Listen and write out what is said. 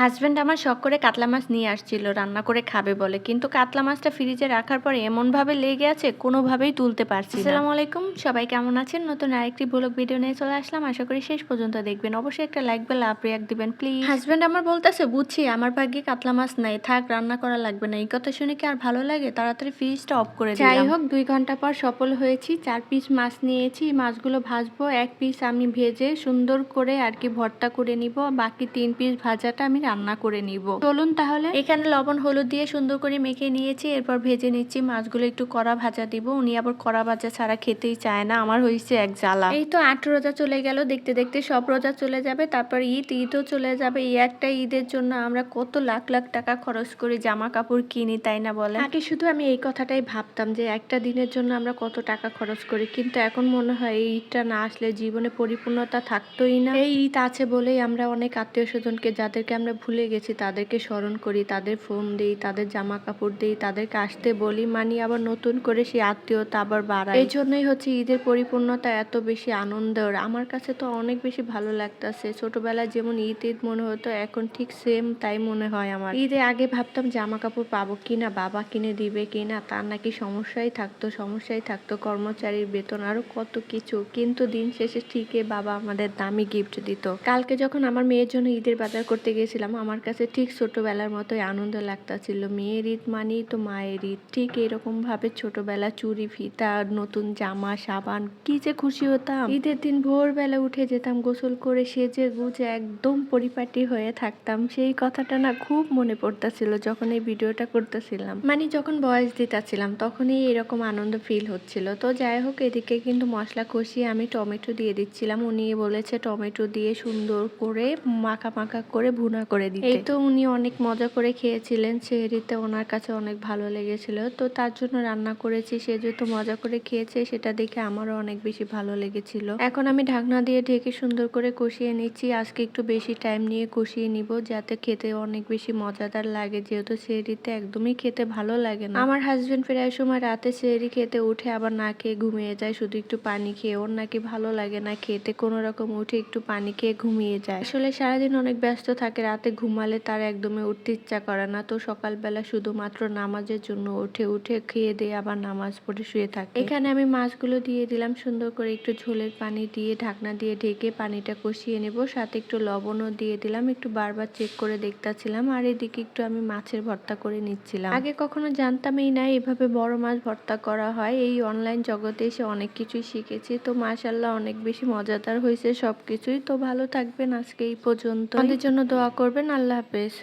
Husband আমার শখ করে কাতলা মাছ নিয়ে আসছিল রান্না করে খাবে বলে। কিন্তু কাতলা মাছটা ফ্রিজে রাখার পরে এমনভাবে লেগে আছে কোনোভাবেই তুলতে পারছি। আসসালামু আলাইকুম সবাই কেমন আছেন? নতুন আরেকটি ব্লগ ভিডিও নিয়ে চলে আসলাম। আশা করি শেষ পর্যন্ত দেখবেন। অবশ্যই একটা লাইক বা লাভ রিয়াক দিবেন প্লিজ হাজব্যান্ড আমার বলতেছে বুঝছি আমার ভাগ্যে কাতলা মাছ নাই। থাক রান্না করা লাগবে না। এই কথা শুনে কি আর ভালো লাগে? তাড়াতাড়ি ফ্রিজটা অফ করে যাই হোক দুই ঘণ্টা পর সফল হয়েছি। চার পিস মাছ নিয়েছি। মাছগুলো ভাজবো। এক পিস আমি ভেজে সুন্দর করে আর কি ভর্তা করে নিব। বাকি তিন পিস ভাজাটা আমি রান্না করে নিব। চলুন তাহলে। এখানে লবণ হলুদ দিয়ে সুন্দর করে মেখে নিয়েছি এরপর ভেজে নিচ্ছি। মাছগুলো একটু কড়া ভাজা দিব। উনি আবার কড়া ভাজা ছাড়া খেতেই চায় না। আমার হয়েছে এক জ্বালা। এই তো আট রোজা চলে গেল। দেখতে দেখতে সব রোজা চলে যাবে। তারপর ঈদ ঈদও চলে যাবে। এই একটা ঈদের জন্য আমরা কত লাখ লাখ টাকা খরচ করে জামা কাপড় কিনি তাই না বলে? আগে শুধু আমি এই কথাটাই ভাবতাম যে একটা দিনের জন্য আমরা কত টাকা খরচ করি। কিন্তু এখন মনে হয় এই ঈদটা না আসলে জীবনে পরিপূর্ণতা থাকতোই না। এই ঈদ আছে বলেই আমরা অনেক আত্মীয় স্বজনকে যাদেরকে আমরা ভুলে গেছি, তাদেরকে স্মরণ করি, তাদের ফোন দিই, তাদের জামা কাপড় দিই, তাদেরকে আসতে বলি, মানি আবার নতুন করে সেই আত্মীয়তা আবার বাড়ায় এই জন্যই হচ্ছে ঈদের পরিপূর্ণতা এত বেশি আনন্দের। আমার কাছে তো অনেক বেশি ভালো লাগতেছে। ছোটবেলায় যেমন ঈদ ঈদ মনে হতো, এখন ঠিক সেম তাই মনে হয় আমার। ঈদে আগে ভাবতাম জামা কাপড় পাবো কিনা, বাবা কিনে দিবে কিনা, তার নাকি সমস্যাই থাকতো সমস্যাই থাকতো, কর্মচারীর বেতন, আরও কত কিছু। কিন্তু দিন শেষে ঠিকই বাবা আমাদের দামি গিফট দিত। কালকে যখন আমার মেয়ের জন্য ঈদের বাজার করতে গেছিলাম আমার কাছে ঠিক ছোটোবেলার মতোই আনন্দ লাগতাছিল। মেয়ের ঈদ মানেই তো মায়ের ঈদ। ঠিক এরকমভাবে ছোটবেলা চুরি, ফিতা, নতুন জামা, সাবান, কি যে খুশি হতাম। ঈদের দিন ভোরবেলা উঠে যেতাম, গোসল করে সেজে গুজে একদম পরিপাটি হয়ে থাকতাম। সেই কথাটা না খুব মনে পড়তাছিল যখন এই ভিডিওটা করতেছিলাম। মানে যখন বয়স দিতাছিলাম, তখনই এরকম আনন্দ ফিল হচ্ছিল। তো যাই হোক, এদিকে কিন্তু মশলা কষিয়ে আমি টমেটো দিয়ে দিচ্ছিলাম। উনি বলেছে, টমেটো দিয়ে সুন্দর করে মাখা মাখা করে ভুনা করে দিতে। এই তো উনি অনেক মজা করে খেয়েছিলেন সেহরিতে ওনার কাছে অনেক ভালো লেগেছিল। তো তার জন্য রান্না করেছি, সে যেহেতু মজা করে খেয়েছে, সেটা দেখে আমারও অনেক বেশি ভালো লেগেছিল। এখন আমি ঢাকনা দিয়ে ঢেকে সুন্দর করে কষিয়ে নিচ্ছি। আজকে একটু বেশি টাইম নিয়ে কষিয়ে নিব, যাতে খেতে অনেক বেশি মজাদার লাগে। যেহেতু সেহরিতে একদমই খেতে ভালো লাগে না। আমার হাজবেন্ড ফেরার সময় রাতে সেহরি খেতে উঠে আবার না খেয়ে ঘুমিয়ে যায়, শুধু একটু পানি খেয়ে। ওর নাকি ভালো লাগে না খেতে, কোনো রকম উঠে একটু পানি খেয়ে ঘুমিয়ে যায়। আসলে সারাদিন অনেক ব্যস্ত থাকে, রাতে ঘুমালে তার একদমই উঠতে ইচ্ছা করে না। তো সকালবেলা শুধুমাত্র নামাজের জন্য উঠে উঠে খেয়ে দিয়ে আবার নামাজ পড়ে শুয়ে থাকে। এখানে আমি মাছগুলো দিয়ে দিলাম, সুন্দর করে একটু ঝোলের পানি দিয়ে, ঢাকনা দিয়ে ঢেকে পানিটা কষিয়ে নেব। সাথে একটু লবণও দিয়ে দিলাম, একটু বারবার চেক করে দেখতাছিলাম। আর এদিকে একটু আমি মাছের ভর্তা করে নিচ্ছিলাম। আগে কখনো জানতামই না এভাবে বড় মাছ ভর্তা করা হয়। এই অনলাইন জগতে এসে অনেক কিছুই শিখেছি। তো মাশাল্লাহ অনেক বেশি মজাদার হয়েছে সবকিছুই। তো ভালো থাকবেন আজকে এই পর্যন্ত আমাদের জন্য দোয়া করবেন? আল্লাহ হাফেজ।